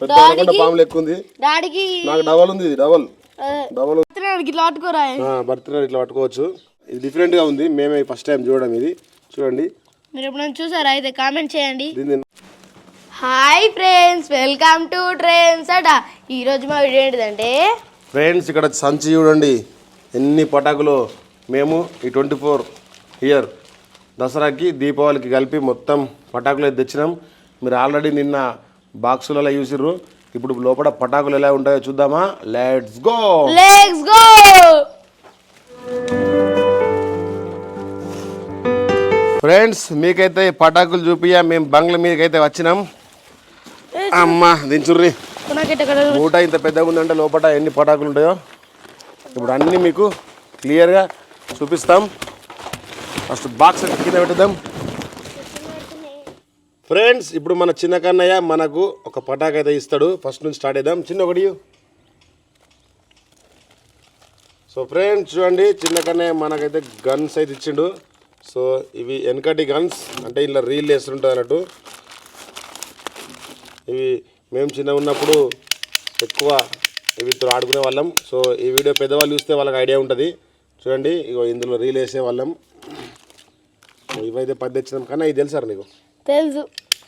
పెద్ద అనకొండ పాము లెక్క ఉంది. డాడీకి నాకు డబల్ ఉంది ఇది డబల్. డబల్. ఇట్లా పట్టుకోరా. బర్త్డే ఇట్లా పట్టుకోవచ్చు. ఇది different గా ఉంది. మేమే ఫస్ట్ టైం చూడడం ఇది. చూడండి. మీరు ఎప్పుడైనా చూసారా? అయితే కామెంట్ చేయండి. Hi friends welcome to trains అట. ఈరోజు మా వీడియో ఏంటిదంటే ఫ్రెండ్స్ ఇక్కడ సంచి చూడండి. ఎన్ని పటాకులు. మేము ఈ ట్వంటీ ఫోర్ ఇయర్ దసరాకి దీపావళికి కలిపి మొత్తం పటాకులు అయితే తెచ్చినాం. మీరు ఆల్రెడీ నిన్న బాక్సులలో చూసిర్రు? ఇప్పుడు లోపల పటాకులు ఎలా ఉంటాయో చూద్దామా? Let's go let's go friends మీకైతే ఈ పటాకులు చూపియా మేము బంగ్ల మీదకైతే వచ్చినాం. అమ్మా దించుర్రి. మూట ఇంత పెద్దగా ఉందంటే లోపల ఎన్ని పటాకులు ఉంటాయో? ఇప్పుడు అన్నీ మీకు క్లియర్గా చూపిస్తాం. ఫస్ట్ బాక్స్ కింద పెట్టుదాం. ఫ్రెండ్స్ ఇప్పుడు మన చిన్న కన్నయ్య మనకు ఒక పటాక్ అయితే ఇస్తాడు. ఫస్ట్ నుంచి స్టార్ట్ చేద్దాం. చిన్న ఒకటి సో ఫ్రెండ్స్ చూడండి చిన్న కన్నయ్య మనకైతే గన్స్ అయితే ఇచ్చిండు. సో ఇవి వెనకటి గన్స్ అంటే ఇలా రీల్ వేస్తుంటుంది అన్నట్టు. ఇవి మేము చిన్న ఉన్నప్పుడు ఎక్కువ వీటితో ఆడుకునే వాళ్ళం. సో ఈ వీడియో పెద్దవాళ్ళు చూస్తే వాళ్ళకి ఐడియా ఉంటుంది. చూడండి ఇగో ఇందులో రీల్ వేసే వాళ్ళం. ఇవైతే పది తెచ్చినాం. కానీ ఇది తెలుసారు నీకు? తెలుసు.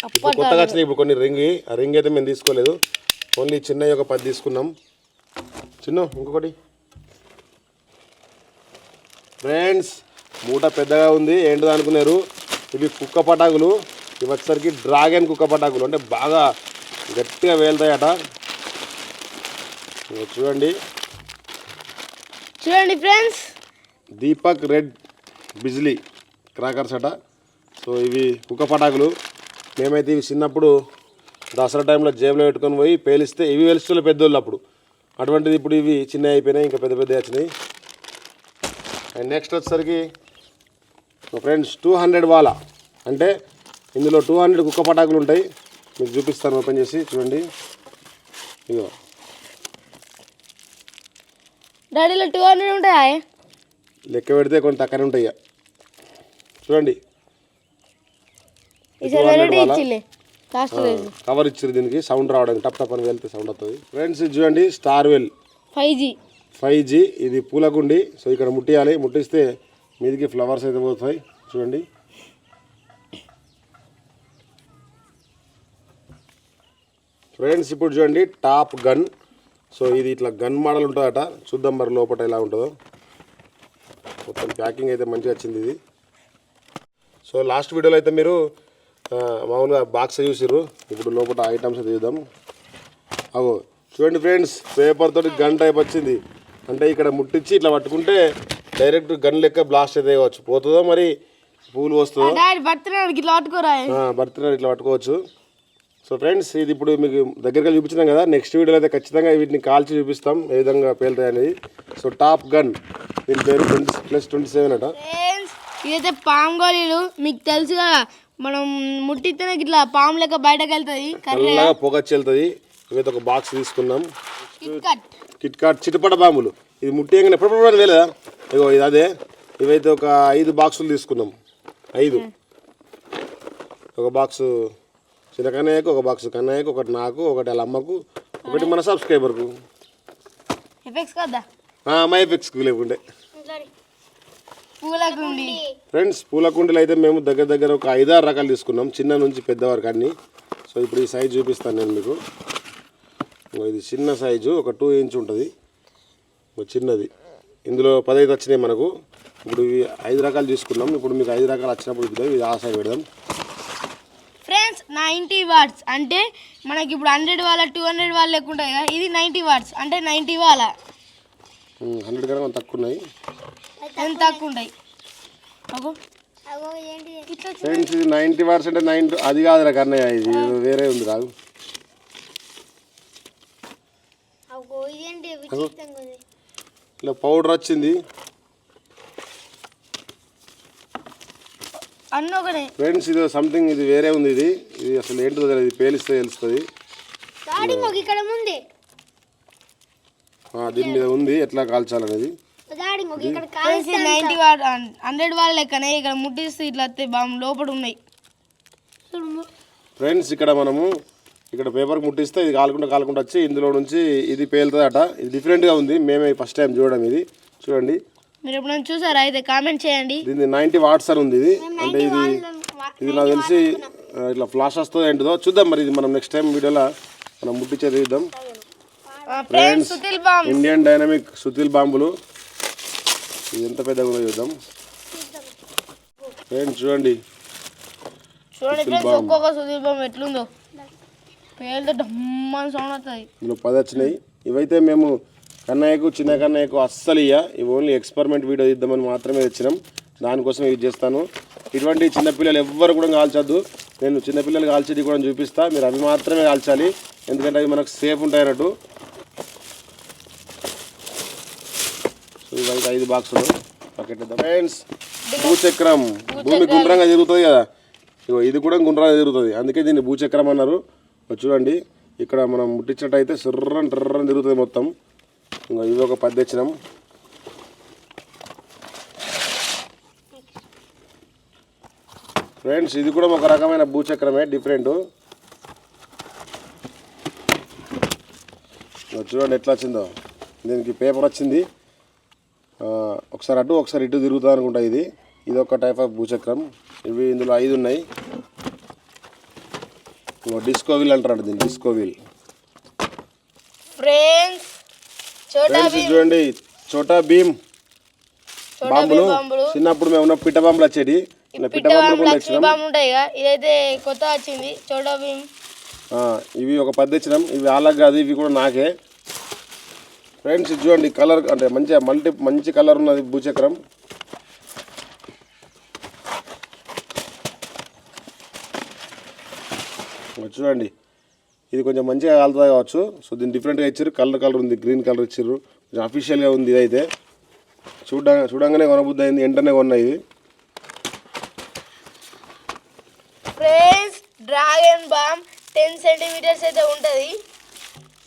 ఇప్పుడు కొత్తగా వచ్చినాయి ఇప్పుడు కొన్ని రింగ్ ఆ రింగ్ అయితే మేము తీసుకోలేదు. ఓన్లీ చిన్నవి ఒక పది తీసుకున్నాం. చిన్న ఇంకొకటి. ఫ్రెండ్స్ మూట పెద్దగా ఉంది ఏంటిదో అనుకున్నారు. ఇవి కుక్క పటాకులు. ఇవి వచ్చేసరికి డ్రాగన్ కుక్క పటాకులు. అంటే బాగా గట్టిగా వేలుతాయట. చూడండి. చూడండి friends Deepak red Bijli crackers అట. సో ఇవి కుక్క పటాకులు. మేమైతే ఇవి చిన్నప్పుడు దసరా టైంలో జేబులో పెట్టుకొని పోయి పేలిస్తే ఇవి వెలుస్తున్న పెద్దోళ్ళు అప్పుడు. అటువంటిది ఇప్పుడు ఇవి చిన్న అయిపోయినాయి ఇంకా పెద్ద పెద్ద వచ్చినాయి. అండ్ నెక్స్ట్ వచ్చేసరికి ఫ్రెండ్స్ టూ హండ్రెడ్ వాల. అంటే ఇందులో టూ హండ్రెడ్ కుక్క పటాకులు ఉంటాయి. మీకు చూపిస్తాను ఓపెన్ చేసి చూడండి. ఇగో డాడీలో టూ హండ్రెడ్ ఉంటాయా? లెక్క పెడితే కొంత తక్కువనే ఉంటాయి. చూడండి. ఈ సెవెంటీ ఇచ్చిలే లాస్ట్ రోజు. కవర్ ఇచ్చారు దీనికి. సౌండ్ రావడానికి టప్ టప్ అని వెళ్తే సౌండ్ వస్తుంది ఫ్రెండ్స్ ఇది చూడండి star well five G five G ఇది పూలకుండి సో ఇక్కడ ముట్టియాలి. ముట్టిస్తే మీదికి ఫ్లవర్స్ అయితే పోతాయి. చూడండి. ఫ్రెండ్స్ ఇప్పుడు చూడండి టాప్ గన్ సో ఇది ఇట్లా గన్ మోడల్ ఉంటుందట. చూద్దాం మరి లోపల ఎలా ఉంటుందో. మొత్తం ప్యాకింగ్ అయితే మంచిగా వచ్చింది ఇది. సో లాస్ట్ వీడియోలో అయితే మీరు మామూలుగా బాక్స్ చూసిర్రు. ఇప్పుడు లోపల ఐటమ్స్ అయితే చూద్దాం. అగో చూడండి ఫ్రెండ్స్ పేపర్ తోటి గన్ టైప్ వచ్చింది. అంటే ఇక్కడ ముట్టించి ఇట్లా పట్టుకుంటే డైరెక్ట్ గన్ లెక్క బ్లాస్ట్ అయితే కావచ్చు. పోతుందో మరి పూలు వస్తుందో? బర్త్డే ఇట్లా పట్టుకోవచ్చు. సో ఫ్రెండ్స్ ఇది ఇప్పుడు మీకు దగ్గరగా చూపించినాం కదా. నెక్స్ట్ వీడియోలో అయితే ఖచ్చితంగా వీటిని కాల్చి చూపిస్తాం. ఏ విధంగా పేలుతాయి అనేది. సో టాప్ గన్ దీని పేరు ట్వంటీ ప్లస్ ట్వంటీ సెవెన్ అట ఇదైతే పాము గోళీలు. మీకు తెలుసు కదా మనం ముట్టితేనే ఇట్లా పాము లెక్క బయటకు వెళ్తుంది. నల్లగా పొగ చెల్తుంది ఇవైతే ఒక బాక్స్ తీసుకున్నాం. కిట్ కట్ చిటపట బాంబులు ఇది ముట్టేయగానే ఎప్పుడు వేలేదా ఇగో ఇది అదే. ఇవైతే ఒక ఐదు బాక్సులు తీసుకున్నాం. ఐదు. ఒక బాక్సు చిన్న కన్నయ్యకు ఒక బాక్స్ కన్నయ్యకు ఒకటి నాకు ఒకటి వాళ్ళ అమ్మకు ఒకటి మన సబ్స్క్రైబర్కు ఎఫెక్ట్స్ కదా మై ఎఫెక్స్కు లేకుండే. పూలకుండి. ఫ్రెండ్స్ పూల కుండీలు అయితే మేము దగ్గర దగ్గర ఒక ఐదారు రకాలు తీసుకున్నాం చిన్న నుంచి పెద్ద వరకు అన్ని. సో ఇప్పుడు ఈ సైజు చూపిస్తాను నేను మీకు. ఇది చిన్న సైజు ఒక టూ ఇంచ్ ఉంటుంది. చిన్నది. ఇందులో పదహైదు వచ్చినాయి మనకు. ఇప్పుడు ఇవి ఐదు రకాలు తీసుకున్నాం. ఇప్పుడు మీకు ఐదు రకాలు వచ్చినప్పుడు ఇది ఆ సైడ్ పెడదాం. ఫ్రెండ్స్ నైంటీ వాట్స్ అంటే మనకి ఇప్పుడు హండ్రెడ్ వాళ్ళ టూ హండ్రెడ్ వాళ్ళ లెక్క ఉంటాయి కదా ఇది నైంటీ వాట్స్ అంటే నైంటీ వాళ్ళ. హండ్రెడ్ కన్నా తక్కువ ఉన్నాయి. ఎంత తక్కువ ఇట్లా ఫ్రెండ్స్ ఇది నైంటీ అంటే నైన్ అది కాదు రా కన్నయ్య ఇది వేరే ఉంది కాదు. అగో. ఇలా పౌడర్ వచ్చింది. ఫ్రెండ్స్ ఇది సంథింగ్ ఇది వేరే ఉంది ఇది. ఇది అసలు ఏంటో తెలియదు ఇది పేలిస్తే తెలుస్తుంది. ఇక్కడ ముందే. ఆ, దీని మీద ఉంది ఎట్లా కాల్చాలనేది. నైన్టీ వాట్ హండ్రెడ్ వాళ్ళ లెక్కనే ఇక్కడ ముట్టిస్తే ఇట్లా వస్తాయి బామ్ లోపల ఉన్నాయి. ఫ్రెండ్స్ ఇక్కడ మనము ఇక్కడ పేపర్ ముట్టిస్తే ఇది కాలుకుంటా కాలుకుంటా వచ్చి ఇందులో నుంచి ఇది పేలుతుందట. ఇది డిఫరెంట్గా ఉంది. మేమే ఫస్ట్ టైం చూడడం ఇది. చూడండి. మీరు ఎప్పుడైనా చూసారా? అయితే కామెంట్ చేయండి. దీన్ని నైంటీ వాట్స్ అని ఉంది ఇది. అంటే ఇది ఇది నాకు తెలిసి ఇట్లా ఫ్లాష్ వస్తుందో ఏంటిదో చూద్దాం మరి ఇది మనం నెక్స్ట్ టైం వీడియోలో మనం ముట్టించేది చూద్దాం. ఫ్రెండ్స్ ఇండియన్ డైనమిక్ సుతిల్ బాంబులు. ఇది ఎంత పెద్దగా ఉందో చూద్దాం. ఫ్రెండ్స్ చూడండి. చూడండి ఫ్రెండ్స్ ఒక్కొక్క ఎట్లుందో. పేలుతో డమ్మని సౌండ్ వస్తుంది ఇందులో పది వచ్చినాయి. ఇవైతే మేము కన్నయ్యకు చిన్న కన్నయ్యకు అస్సలు ఇయ్య. ఇవి ఓన్లీ ఎక్స్పెరిమెంట్ వీడియో ఇద్దామని మాత్రమే తెచ్చినాం. దానికోసం యూజ్ చేస్తాను. ఇటువంటి చిన్నపిల్లలు ఎవ్వరు కూడా కాల్చొద్దు. నేను చిన్నపిల్లలు కాల్చేది కూడా చూపిస్తా. మీరు అవి మాత్రమే కాల్చాలి. ఎందుకంటే అవి మనకు సేఫ్ ఉంటాయి అన్నట్టు. ఐదు బాక్సులు పకెట్ ఫ్రెండ్స్ భూచక్రం. భూమి గుండ్రంగా తిరుగుతుంది కదా. ఇగో ఇది కూడా గుండ్రంగా తిరుగుతుంది అందుకే దీన్ని భూచక్రం అన్నారు. చూడండి. ఇక్కడ మనం ముట్టించినట్టయితే సుర్రని టర్రని తిరుగుతుంది మొత్తం. ఇంకో ఇవి ఒక పది తెచ్చినాం. ఫ్రెండ్స్ ఇది కూడా ఒక రకమైన భూచక్రమే డిఫరెంట్ చూడండి ఎట్లా వచ్చిందో. దీనికి పేపర్ వచ్చింది. ఒకసారి అటు ఒకసారి ఇటు తిరుగుతుంది అనుకుంటా ఇది. ఇది ఒక టైప్ ఆఫ్ భూచక్రం. ఇవి ఇందులో ఐదు ఉన్నాయి. ఇంకో డిస్కో వీల్ అంటారు దీన్ని డిస్కో వీల్ ఫ్రెండ్స్ చోటా ఫ్రెండ్స్ ఇది చూడండి చోటా భీమ్ బాంబులు. చిన్నప్పుడు మేము ఉన్న పిట్ట బాంబులు పిట్ట కూడా ఇదైతే కొత్త వచ్చింది చోటా భీమ్. ఆ, ఇవి ఒక పది తెచ్చినాం. ఇవి వాళ్ళకి కాదు ఇవి కూడా నాకే. ఫ్రెండ్స్ ఇది చూడండి కలర్ అంటే మంచిగా మల్టీ మంచి కలర్ ఉన్నది భూచక్రం. చూడండి ఇది కొంచెం మంచిగా కాలుతుంది కావచ్చు. సో దీన్ని డిఫరెంట్గా ఇచ్చారు కలర్ కలర్ ఉంది గ్రీన్ కలర్ ఇచ్చారు కొంచెం అఫీషియల్గా ఉంది ఇదైతే. చూడ చూడంగానే కొనబుద్ధి అయింది వెంటనే కొన్నా ఇది. డ్రాగన్ బామ్ టెన్ సెంటీమీటర్స్ అయితే ఉంటుంది.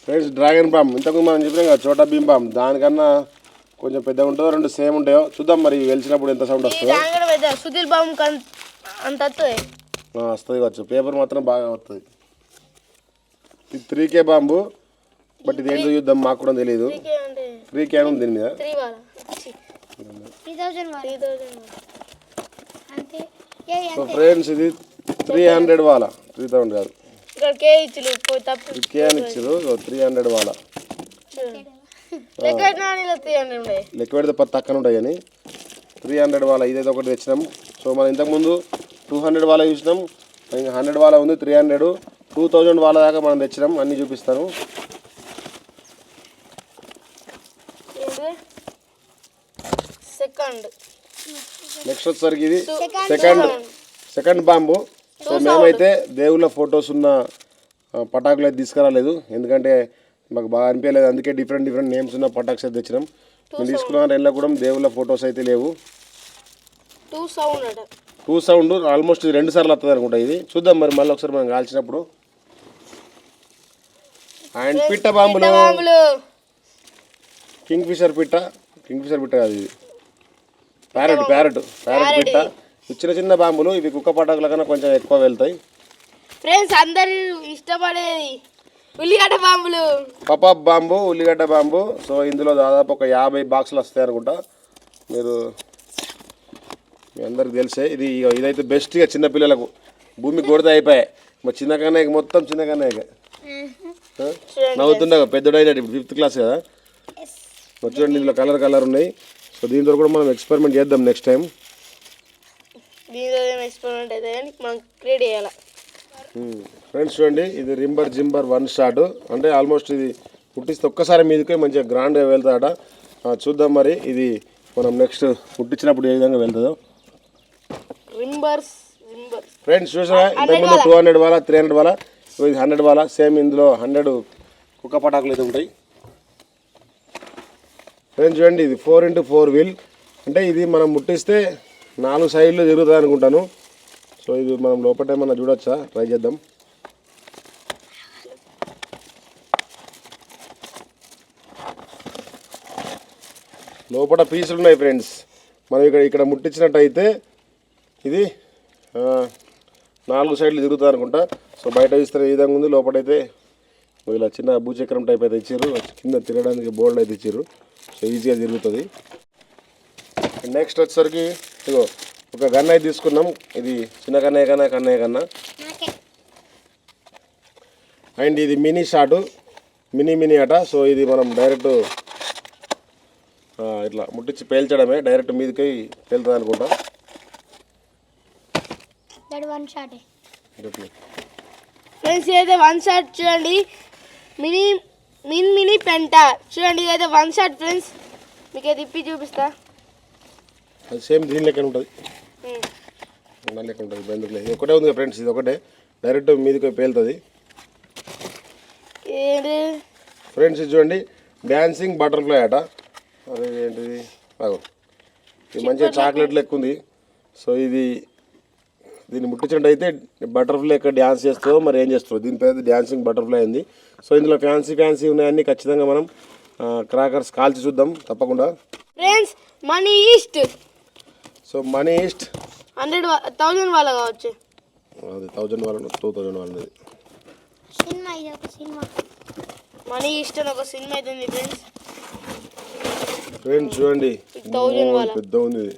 ఫ్రెండ్స్ డ్రాగన్ బాంబ్ ఇంతకు మనం చెప్పినాం కదా చోటా భీమ్ బాంబ్ దానికన్నా కొంచెం పెద్దగా ఉంటుందో రెండు సేమ్ ఉంటాయో చూద్దాం మరి వెలిచినప్పుడు ఎంత సౌండ్ వస్తుందో. దాని పెద్ద సుధీర్ బాంబు అంత వస్తుంది. కావచ్చు. పేపర్ మాత్రం బాగా వస్తుంది. ఇది త్రీ కే బాంబు. బట్ ఇది ఏంటో చూద్దాం మాకు కూడా తెలియదు త్రీ కే ఉంది దీని మీద. సో ఫ్రెండ్స్ ఇది త్రీ హండ్రెడ్ వాళ్ళ త్రీ థౌసండ్ కాదు. ఇక్కడ కే ఇచ్చులు పోయి తప్పు ఇది కే అని ఇచ్చారు త్రీ హండ్రెడ్ వాళ్ళ లెక్క నాణ్యలో త్రీ హండ్రెడ్ ఉన్నాయి లెక్క పెడితే పది తక్కువ ఉంటాయి కానీ త్రీ హండ్రెడ్ వాళ్ళ ఇదైతే ఒకటి తెచ్చినాం. సో మనం ఇంతకుముందు టూ హండ్రెడ్ వాళ్ళ చూసినాం. ఇంకా హండ్రెడ్ వాళ్ళ ఉంది త్రీ హండ్రెడ్ టూ థౌజండ్ వాళ్ళ దాకా మనం తెచ్చినాం అన్నీ చూపిస్తాను. సెకండ్. నెక్స్ట్ వచ్చేసరికి ఇది సెకండ్ సెకండ్ బాంబు సో మేమైతే దేవుళ్ళ ఫొటోస్ ఉన్న పటాకులు అయితే తీసుకురాలేదు. ఎందుకంటే మాకు బాగా అనిపించలేదు. అందుకే డిఫరెంట్ డిఫరెంట్ నేమ్స్ ఉన్న పటాక్స్ అయితే తెచ్చినాం. మేము తీసుకున్న రెండులో కూడా దేవుళ్ళ ఫొటోస్ అయితే లేవు. Two sound two sound almost రెండు సార్లు వస్తుంది అనుకుంటా ఇది. చూద్దాం మరి మళ్ళీ ఒకసారి మనం కాల్చినప్పుడు. అండ్ పిట్ట బాంబులు. కింగ్ ఫిషర్ పిట్ట. కింగ్ ఫిషర్ పిట్ట కాదు ఇది. ప్యారెట్ ప్యారెట్ ప్యారెట్ పిట్ట. చిన్న చిన్న బాంబులు ఇవి కుక్క పటాకుల కన్నా కొంచెం ఎక్కువ వెళ్తాయి. ఫ్రెండ్స్ అందరు ఇష్టపడేది ఉల్లిగడ్డ బాంబులు. పపాప్ బాంబు ఉల్లిగడ్డ బాంబు. సో ఇందులో దాదాపు ఒక యాభై బాక్సులు వస్తాయి అనుకుంటా. మీరు మీ అందరికి తెలిసే ఇది ఇదైతే బెస్ట్ ఇక చిన్నపిల్లలకు భూమి కొడితే అయిపోయాయి మా చిన్న కన్నయ్యకి మొత్తం చిన్న కన్నయ్యకి ఆ? నవ్వుతుండగా పెద్దడైన ఫిఫ్త్ క్లాస్ కదా? చూడండి ఇందులో కలర్ కలర్ ఉన్నాయి. సో దీంతో కూడా మనం ఎక్స్పెరిమెంట్ చేద్దాం నెక్స్ట్ టైం దీనితో ఎక్స్పెరిమెంట్ అయితే కానీ మనం క్రియేట్ చేయాలి? ఫ్రెండ్స్ చూడండి ఇది రింబర్ జింబర్ వన్ షాట్. అంటే ఆల్మోస్ట్ ఇది పుట్టిస్తే ఒక్కసారి మీదకే మంచిగా గ్రాండ్గా వెళ్తాడట ఆ, చూద్దాం మరి ఇది మనం నెక్స్ట్ పుట్టించినప్పుడు ఏ విధంగా వెళ్తుందో. రింబర్స్ ఫ్రెండ్స్ చూసారా? ఇంతకుముందు టూ హండ్రెడ్ వాళ్ళ త్రీ హండ్రెడ్ వాళ్ళ ఇది హండ్రెడ్ వాళ్ళ సేమ్ ఇందులో హండ్రెడ్ కుక్క పటాకులు అయితే ఉంటాయి. ఫ్రెండ్స్ చూడండి ఇది ఫోర్ ఇంటూ ఫోర్ వీల్ అంటే ఇది మనం ముట్టిస్తే నాలుగు సైడ్లు తిరుగుతుంది అనుకుంటాను. సో ఇది మనం లోపల ఏమన్నా చూడొచ్చా? ట్రై చేద్దాం. లోపల పీసులు ఉన్నాయి ఫ్రెండ్స్ మనం ఇక్కడ ఇక్కడ ముట్టించినట్టయితే ఇది నాలుగు సైడ్లు తిరుగుతుంది అనుకుంటా. సో బయట ఇస్తే ఈ విధంగా ఉంది. లోపలైతే ఇలా చిన్న భూచక్రం టైప్ అయితే ఇచ్చారు. కింద తిరగడానికి బోర్డు అయితే ఇచ్చారు. సో ఈజీగా తిరుగుతుంది. నెక్స్ట్ వచ్చేసరికి ఇగో ఒక గన్ అయితే తీసుకున్నాం. ఇది చిన్న కన్నయ్య కన్నా కన్నయ్య కన్నా. అండ్ ఇది మినీ షాటు. మినీ మినీ అట. సో ఇది మనం డైరెక్ట్ ఇట్లా ముట్టించి పేల్చడమే. డైరెక్ట్ మీదకి పేలుతుంది అనుకుంటా. ఫ్రెండ్స్ వన్ షాట్ చూడండి. మినీ మిన్ మినీ పెంట. చూడండి ఇదైతే వన్ షాట్ ఫ్రెండ్స్ మీకు అయితే ఇప్పి చూపిస్తా. అది సేమ్ దీని లెక్క ఉంటుంది. దాని లెక్క ఉంటుంది. బెందుకులే ఒకటే ఉంది ఫ్రెండ్స్ ఇది ఒకటే. డైరెక్ట్ మీదకి పేలుతుంది. ఫ్రెండ్స్ ఇది చూడండి. డ్యాన్సింగ్ బటర్ఫ్లై అట అదే ఏంటిది? బాగు ఇది మంచిగా చాక్లెట్ లెక్క ఉంది. సో ఇది దీన్ని ముట్టించినట్టయితే బటర్ఫ్లై ఎక్కడ డ్యాన్స్ చేస్తుందో మరి ఏం చేస్తుందో. దీని పేరు డ్యాన్సింగ్ బటర్ఫ్లై ఉంది. సో ఇందులో ఫ్యాన్సీ ఫ్యాన్సీ ఉన్నాయన్నీ ఖచ్చితంగా మనం క్రాకర్స్ కాల్చి చూద్దాం. తప్పకుండా. ఫ్రెండ్స్ మనీ ఈస్ట్ సో మనీ ఈస్ట్. హండ్రెడ్ థౌజండ్ వాళ్ళ కావచ్చు. అది థౌజండ్ వాళ్ళ టూ థౌజండ్ వాళ్ళది. సినిమా ఇది ఒక సినిమా. మనీ ఈస్ట్ అని ఒక సినిమా అయితే ఉంది ఫ్రెండ్స్. ఫ్రెండ్స్ చూడండి. థౌజండ్ వాళ్ళ. పెద్ద ఉంది ఇది.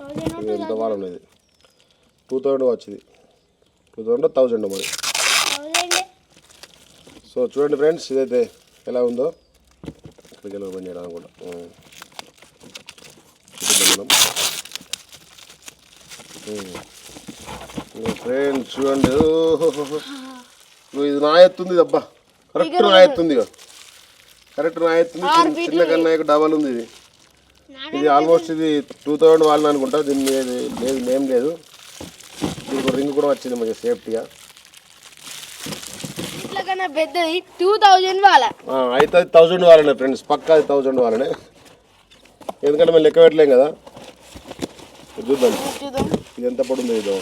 థౌజండ్ ఇది ఎంత వాళ్ళ ఉన్నది? టూ థౌజండ్ వచ్చింది టూ థౌజండ్ థౌజండ్ మరి. సో చూడండి ఫ్రెండ్స్ ఇదైతే ఎలా ఉందో. ఇక్కడికి వెళ్ళి ఓపెన్ చేయడం అనుకుంటా ఉం. చూపిద్దాం మనం ఫ్రెండ్స్ చూడండి. ఇగో ఇది నా ఎత్తుంది అబ్బా. కరెక్ట్ నా ఎత్తుంది కరెక్ట్ నా ఎత్తుంది చిన్న- కన్నా డబల్ ఉంది ఇది. ఇది ఆల్మోస్ట్ ఇది టూ థౌజండ్ వాళ్ళని అనుకుంటా. దీని మీద లేదు నేమ్ లేదు. దీనికి రింగ్ కూడా వచ్చింది మంచిగా సేఫ్టీగా. అయితే థౌజండ్ వాళ్ళనే ఫ్రెండ్స్. పక్కా థౌజండ్ వాళ్ళనే. ఎందుకంటే మేము లెక్క పెట్టలేం కదా చూద్దాం ఇది ఎంత పడుందో ఇది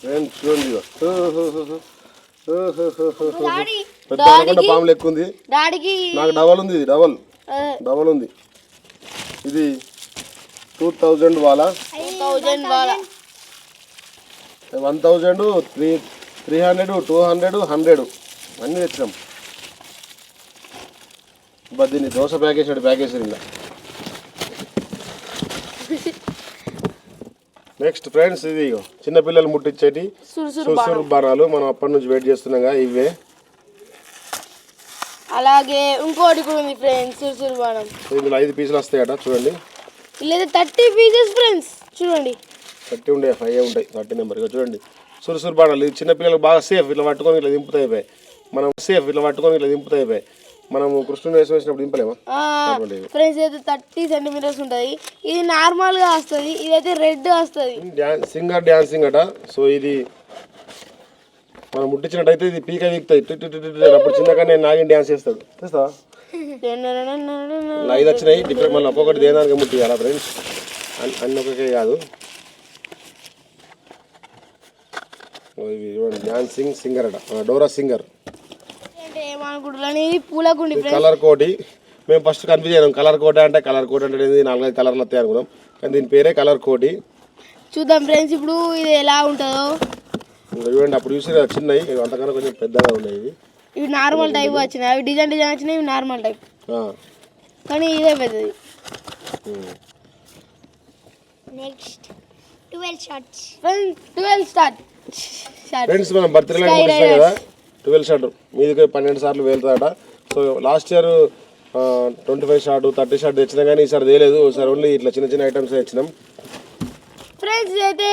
ఫ్రెండ్స్ చూడండి ఇగో. ఓహోహోహో. ఓహోహోహో. డాడీ పెద్ద అనకొండ పాము లెక్క ఉంది నాకు డబల్ ఉంది ఇది డబల్ డబల్ ఉంది ఇది టూ థౌజండ్ వాళ్ళ టూ థౌజండ్ వాళ్ళ one thousand three three hundred two hundred hundred అన్నీ తెచ్చినాం దీన్ని దోశ ప్యాకేజ్ ప్యాకేజ్ ఇంకా నెక్స్ట్ ఫ్రెండ్స్ ఇది చిన్నపిల్లలు ముట్టించేటి సుసురు బాణాలు. మనం అప్పటి నుంచి వెయిట్ చేస్తున్నాగా ఇవే. అలాగే ఇంకోటి కూడా ఉంది ఫ్రెండ్స్ సురుసురు బాణం. ఇందులో ఐదు పీసులు వస్తాయట చూడండి. లేదా థర్టీ పీసెస్ ఫ్రెండ్స్ చూడండి. థర్టీ ఉండే ఫైవ్ ఉంటాయి థర్టీ నెంబర్ చూడండి. సురుసురు బాణాలు ఇది చిన్నపిల్లలకు బాగా సేఫ్ ఇట్లా పట్టుకొని ఇట్లా దింపుతాయి మనం సేఫ్ ఇట్లా పట్టుకొని ఇట్లా దింపుతాయి మనము కృష్ణుని వేసి వేసినప్పుడు దింపలేమా. ఫ్రెండ్స్ అయితే థర్టీ సెంటీమీటర్స్ ఉంటుంది ఇది నార్మల్గా వస్తుంది ఇదైతే రెడ్ వస్తుంది. డ్యాన్స్ సింగర్ డ్యాన్సింగ్ అట. సో ఇది మనం ముట్టించినట్టయితే ఇది పీక వీక్తాయి. అప్పుడు చిన్నగా నేను నాగిన డ్యాన్స్ చేస్తాడు చేస్తా ఐదు వచ్చినాయి. డిఫరెంట్ మళ్ళీ ఒక్కొక్కటి దేనానికి ముట్టియాలా ఫ్రెండ్స్? అన్ని ఒక్కొక్కటి కాదు. డ్యాన్సింగ్ సింగర్ అట. డోరా సింగర్. కలర్ కోటి మేము ఫస్ట్ కన్ఫ్యూజ్ అయ్యాం కలర్ కోట అంటే కలర్ కోట్ అంటే? నాలుగైదు కలర్లు వస్తాయి అనుకున్నాం. కానీ దీని పేరే కలర్ కోటి చూద్దాం ఫ్రెండ్స్ ఇప్పుడు ఇది ఎలా ఉంటుందో. చూడండి అప్పుడు చూసి చిన్నవి అంతకన్నా కొంచెం పెద్దగా ఉన్నాయి ఇవి. ఇవి నార్మల్ టైప్ వచ్చినాయి. అవి డిజైన్ డిజైన్ వచ్చినాయి ఇవి నార్మల్ టైప్ కానీ ఇదే పెద్దది. Next twelve shots friends twelve start friends మనం ముగిస్తాం కదా? ట్వెల్వ్ షాట్ మీదికి పన్నెండు సార్లు వెళ్తాడట so last year twenty five shot thirty shot తెచ్చినా కానీ ఈసారి తేలేదు. ఈసారి ఓన్లీ ఇట్లా చిన్న చిన్న ఐటమ్స్ తెచ్చినాం. ఫ్రెండ్స్ అయితే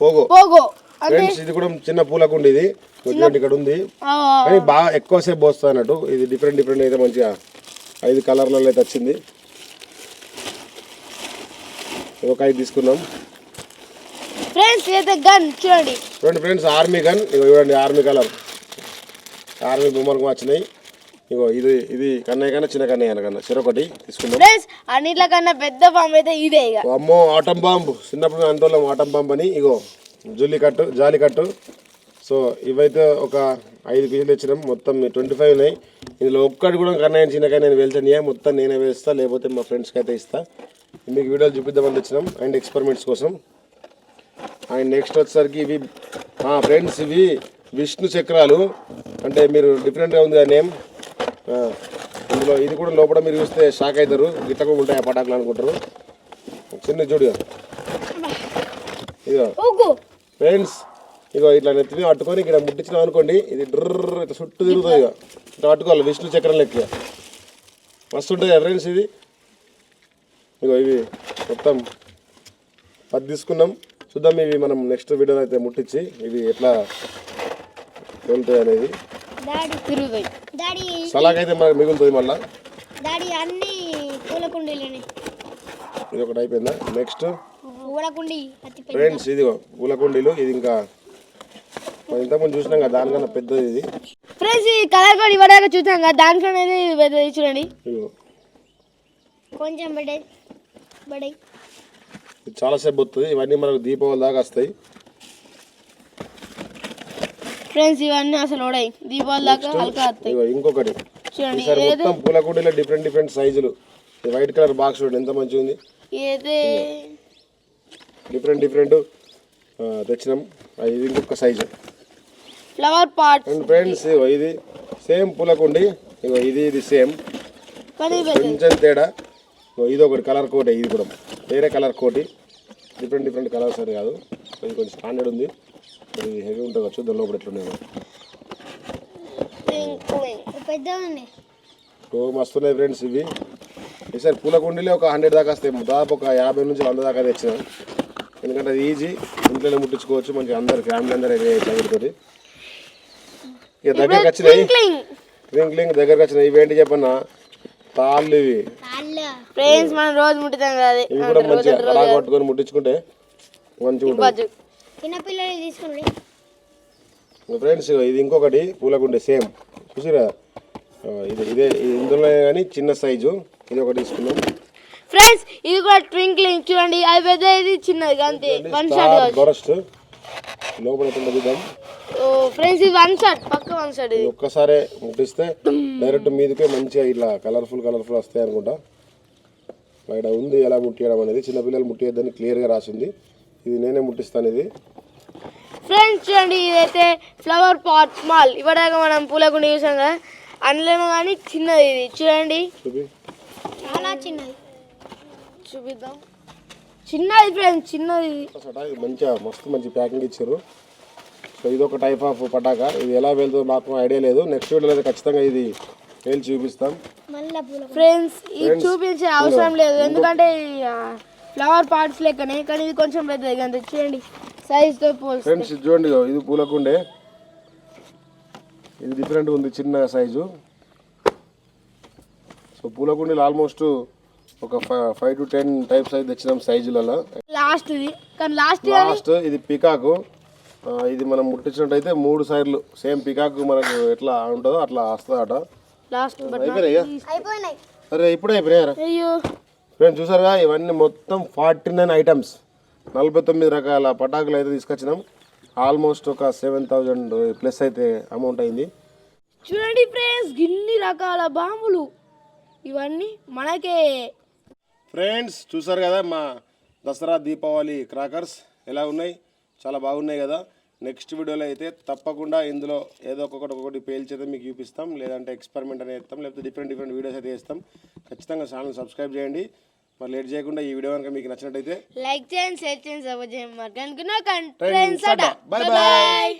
పోగో. పోగో. అంటే ఫ్రెండ్స్ ఇది కూడా చిన్న పూలకు ఇది చూడండి ఇక్కడ ఉంది. కానీ బాగా ఎక్కువసేపు పోస్తుంది అన్నట్టు. ఇది డిఫరెంట్ డిఫరెంట్ అయితే మంచిగా ఐదు కలర్లలో అయితే వచ్చింది. ఇది ఒక ఐదు తీసుకున్నాం. ఫ్రెండ్స్ అయితే గన్ చూడండి. చూడండి ఫ్రెండ్స్ ఆర్మీ గన్ ఇగో చూడండి ఆర్మీ కలర్. ఆర్మీ బొమ్మలకు వచ్చినాయి. ఇగో ఇది ఇది కన్నయ్య కన్నా చిన్న కన్నయ్య కన్నా. చెరొకటి తీసుకున్నాం ఫ్రెండ్స్ అన్నిట్లకన్నా పెద్ద పాము అయితే ఇదే ఇక అమ్మో ఆటం బాంబు. చిన్నప్పుడు అంతోళ్ళం ఆటం బాంబు అని. ఇగో జుల్లి కట్టు జాలి కట్టు సో ఇవైతే ఒక ఐదు పీసులు ఇచ్చినాం మొత్తం ట్వంటీ ఫైవ్ ఉన్నాయి. ఇందులో ఒక్కటి కూడా కన్నయ్య చిన్న కన్నయ్య వెళ్తాను మొత్తం నేనే వేస్తా లేకపోతే మా ఫ్రెండ్స్కి అయితే ఇస్తా. మీకు వీడియోలు చూపిద్దామని తెచ్చినాం. అండ్ ఎక్స్పెరిమెంట్స్ కోసం. అండ్ నెక్స్ట్ వచ్చేసరికి ఇవి ఫ్రెండ్స్ ఇవి విష్ణు చక్రాలు అంటే మీరు డిఫరెంట్గా ఉంది ఆ నేమ్ ఇందులో ఇది కూడా లోపల మీరు చూస్తే షాక్ అవుతారు. గిట్టగా ఉంటాయి ఆ పటాకులు అనుకుంటారు. చిన్న చూడు. ఇదిగో. ఫ్రెండ్స్ ఇగో ఇట్లా నెత్తిని పట్టుకొని ఇక్కడ ముట్టించినాం అనుకోండి ఇది డ్రర్ ఇట్లా చుట్టూ తిరుగుతుంది ఇక ఇట్లా పట్టుకోవాలి విష్ణు చక్రం లెక్క. మస్తు ఉంటుంది కదా ఫ్రెండ్స్ ఇది. ఇగో ఇవి మొత్తం పది తీసుకున్నాం. చూద్దాం ఇవి మనం నెక్స్ట్ వీడియోలో అయితే ముట్టించి ఇవి ఎట్లా వెళ్తాయి అనేది? డాడీ తిరుగుతాయి. డాడీ సలాగ్ అయితే మనకు మిగులుతుంది మళ్ళీ? డాడీ అన్ని పూల కుండీలని. ఇది ఒకటి అయిపోయిందా నెక్స్ట్? పూల కుండీ అతి పెద్ద ఫ్రెండ్స్ ఇదిగో పూలకుండీలు ఇది ఇంకా మనం ఇంతకుముందు చూసినాం కదా దానికన్నా పెద్దది ఇది. ఫ్రెండ్స్ ఈ కలర్ కోడ్ ఇవ్వడానికి చూసాం కదా దానికన్నా ఇది పెద్దది చూడండి. ఇదిగో. కొంచెం బడే బడే ఇది చాలాసేపు వస్తుంది ఇవన్నీ మనకు దీపావళి దాకా వస్తాయి. ఫ్రెండ్స్ ఇవన్నీ అసలు ఓడాయి. దీపావళి దాకా హల్కా వస్తాయి ఇంకొకటి. చూడండి మొత్తం పూలకుండీలో డిఫరెంట్ డిఫరెంట్ సైజులు ఈ వైట్ కలర్ బాక్స్ చూడండి ఎంత మంచిగా ఉంది. ఇదైతే డిఫరెంట్ డిఫరెంట్ తెచ్చినాం. ఇది ఇంకొక size flower pot and friends ఇగో ఇది సేమ్ పూలకుండి. ఇగో ఇది ఇది సేమ్. కొంచెం తేడా. ఇది ఒకటి కలర్ కోటి ఇది కూడా. వేరే కలర్ కోటి డిఫరెంట్ డిఫరెంట్ కలర్స్ అని కాదు. ఇది కొంచెం స్టాండర్డ్ ఉంది. ఇది హెవీ ఉంటుంది కదా, చూద్దాం లోపల ఎట్లున్నాయి. ఓ మస్తున్నాయి ఫ్రెండ్స్ ఇవి. ఈసారి పూల కుండీలే ఒక హండ్రెడ్ దాకా వస్తాయి. దాదాపు ఒక యాభై నుంచి వంద దాకా తెచ్చినాం. ఎందుకంటే అది ఈజీ ఇంట్లోనే ముట్టించుకోవచ్చు. మంచిగా అందరు ఫ్యామిలీ అందరూ చదువుతుంది ఇక దగ్గరకు వచ్చినాయి. ట్వింక్లింగ్ దగ్గరకు వచ్చినాయి. ఇవేంటి చెప్పన్నా? తాళ్ళు ఇవి. ఫ్రెండ్స్ మనం రోజు ముట్టుతాం కదా. ఇవి కూడా మంచిగా అలా కొట్టుకొని ముట్టించుకుంటే మంచిగా ఉంటుంది. చిన్నపిల్లలు తీసుకుని ఫ్రెండ్స్ ఇది ఇంకొకటి పూలకుండే సేమ్. చూసిరా? ఇది ఇదే ఇది ఇందులో కానీ చిన్న సైజు. ఇది ఒకటి తీసుకున్నాం ఫ్రెండ్స్ ఇది కూడా ట్వింక్లింగ్ చూడండి. అది పెద్ద ఇది చిన్నది అంతే. వన్ షాట్ బరస్ట్ లోపల చూద్దాం. ఓ ఫ్రెండ్స్ ఇది వన్ షాట్ పక్క వన్ షాట్ ఇది. ఇది ఒక్కసారే ముట్టిస్తే డైరెక్ట్ మీదకే మంచిగా ఇట్లా కలర్ఫుల్ కలర్ఫుల్ వస్తాయి అనుకుంటా. ఇక్కడ ఉంది ఎలా ముట్టియడం అనేది. చిన్నపిల్లలు ముట్టియద్దని క్లియర్గా రాసింది. ఇది నేనే ముట్టిస్తాను ఇది ఫ్రెండ్స్ చూడండి ఇదైతే ఫ్లవర్ పాట్ స్మాల్ ఇప్పటిదాకా మనం పూలకుండి చూసాం కదా అందులో కానీ చిన్నది ఇది. చూడండి. చాలా చిన్నది. చూపిద్దాం. చిన్నది ఫ్రెండ్స్ చిన్నది. మంచిగా మస్తు మంచి ప్యాకింగ్ ఇచ్చారు. సో ఇది ఒక టైప్ ఆఫ్ పటాకా. ఇది ఎలా వెళ్తుందో మాకు ఐడియా లేదు. నెక్స్ట్ వీడియోలో ఖచ్చితంగా ఇది వెళ్ళి చూపిస్తాం. పూల ఫ్రెండ్స్ ఇది చూపించే అవసరం లేదు. ఎందుకంటే ఫ్లవర్ పార్ట్స్ లెక్కనే కానీ ఇది కొంచెం పెద్దది అంతే చూడండి సైజ్తో పోల్చి ఫ్రెండ్స్ ఇది చూడండి ఇది పూలకుండే. ఇది డిఫరెంట్ ఉంది చిన్న సైజు సో పూలకుండీలు ఆల్మోస్ట్ ఒక ఫైవ్ టు టెన్ టైప్స్ అయితే తెచ్చినాం సైజులలో లాస్ట్ ఇది. కానీ లాస్ట్ లాస్ట్ ఇది పికాకు ఆ, ఇది మనం ముట్టించినట్టయితే మూడు సైడ్లు సేమ్ పికాకు మనకు ఎట్లా ఉంటుందో అట్లా వస్తుందట. లాస్ట్ బట్ అయిపోయినాయి? అరే ఇప్పుడే అయిపోయినాయరా అయ్యో. ఫ్రెండ్స్ చూసారుగా? ఇవన్నీ మొత్తం ఫార్టీ నైన్ ఐటమ్స్. నలభై తొమ్మిది రకాల పటాకులు అయితే తీసుకొచ్చినాం. ఆల్మోస్ట్ ఒక సెవెన్ థౌజండ్ ప్లస్ అయితే అమౌంట్ అయింది. చూడండి ఫ్రెండ్స్ ఇన్ని రకాల బాంబులు. ఇవన్నీ మనకే. ఫ్రెండ్స్ చూసారు కదా మా దసరా దీపావళి క్రాకర్స్ ఎలా ఉన్నాయి? చాలా బాగున్నాయి కదా. నెక్స్ట్ వీడియోలో అయితే తప్పకుండా ఇందులో ఏదో ఒక్కొక్కటి ఒక్కొక్కటి పేల్చైతే మీకు చూపిస్తాం. లేదంటే ఎక్స్పెరిమెంట్ అనేది చేస్తాం లేకపోతే డిఫరెంట్ డిఫరెంట్ వీడియోస్ అయితే చేస్తాం. ఖచ్చితంగా ఛానల్ సబ్స్క్రైబ్ చేయండి. మరి లేట్ చేయకుండా ఈ వీడియో కనుక మీకు నచ్చినట్టయితే లైక్ చేయండి షేర్ చేయండి సపోర్ట్ చేయండి. మరి కనుక బాయ్. బాయ్